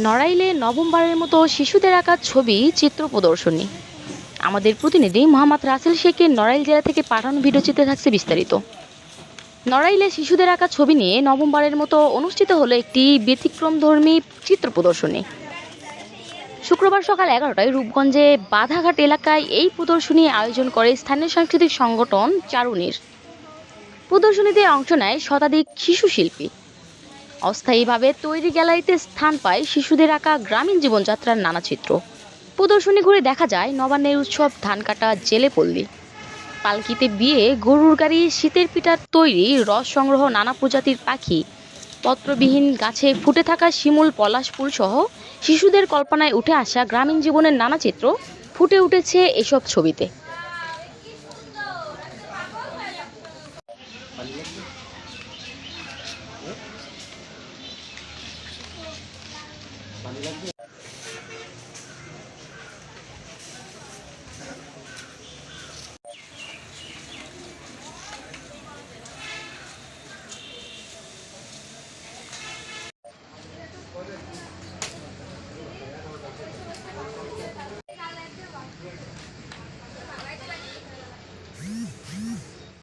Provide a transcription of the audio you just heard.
নড়াইলে নবমবারের মতো শিশুদের আঁকা ছবি, চিত্র প্রদর্শনী। আমাদের প্রতিনিধি মোহাম্মদ রাসেল শেখের নড়াইল জেলা থেকে পাঠানো ভিডিওচিত্রে থাকছে বিস্তারিত। নড়াইলে শিশুদের আঁকা ছবি নিয়ে নবমবারের মতো অনুষ্ঠিত হলো একটি ব্যতিক্রমধর্মী চিত্র প্রদর্শনী। শুক্রবার সকাল এগারোটায় রূপগঞ্জে বাধাঘাট এলাকায় এই প্রদর্শনী আয়োজন করে স্থানীয় সাংস্কৃতিক সংগঠন চারুনির। প্রদর্শনীতে অংশ নেয় শতাধিক শিশু শিল্পী। অস্থায়ীভাবে তৈরি গ্যালারিতে স্থান পায় শিশুদের আঁকা গ্রামীণ জীবনযাত্রার নানা চিত্র। প্রদর্শনী ঘুরে দেখা যায় নবান্নের উৎসব ধান কাটা জেলে পল্লী। পালকিতে বিয়ে, গরুর গাড়ি, শীতের পিঠার তৈরি, রস সংগ্রহ নানা প্রজাতির পাখি। পত্রবিহীন গাছে ফুটে থাকা শিমুল, পলাশ ফুল সহ শিশুদের কল্পনায় উঠে আসা গ্রামীণ জীবনের নানা চিত্র ফুটে উঠেছে এসব ছবিতে। Dale,